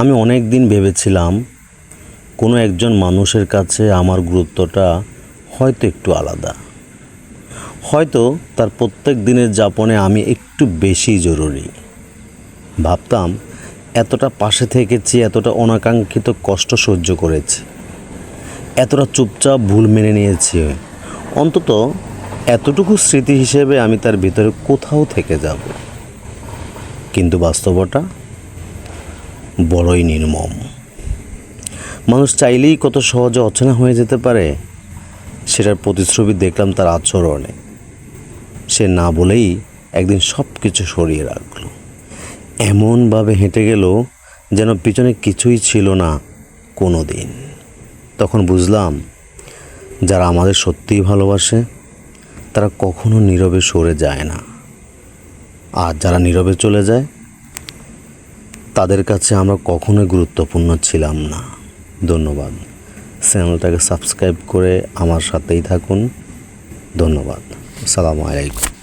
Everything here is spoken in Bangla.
আমি অনেক দিন ভেবেছিলাম কোনো একজন মানুষের কাছে আমার গুরুত্বটা হয়তো একটু আলাদা। হয়তো তার প্রত্যেক দিনের যাপনে আমি একটু বেশি জরুরি। ভাবতাম, এতটা পাশে থেকেছি, এতটা অনাকাঙ্ক্ষিত কষ্ট সহ্য করেছি, এতটা চুপচাপ ভুল মেনে নিয়েছি। অন্তত এতটুকু স্মৃতি হিসেবে আমি তার ভিতরে কোথাও থেকে যাব। কিন্তু বাস্তবতা বড়ই নির্মম। মানুষ চাইলেই কত সহজে অচেনা হয়ে যেতে পারে, সেটার প্রতিশ্রুতি দেখলাম তার আচরণে। সে না বলেই একদিন সব কিছু সরিয়ে রাখল। এমনভাবে হেঁটে গেল যেন পিছনে কিছুই ছিল না কোনো দিন তখন বুঝলাম, যারা আমাদের সত্যিই ভালোবাসে, তারা কখনো নীরবে সরে যায় না। আর যারা নীরবে চলে যায় তাদের কাছে আমরা কখনোই গুরুত্বপূর্ণ ছিলাম না। ধন্যবাদ। চ্যানেলটাকে সাবস্ক্রাইব করে আমার সাথেই থাকুন। ধন্যবাদ। সালামু আলাইকুম।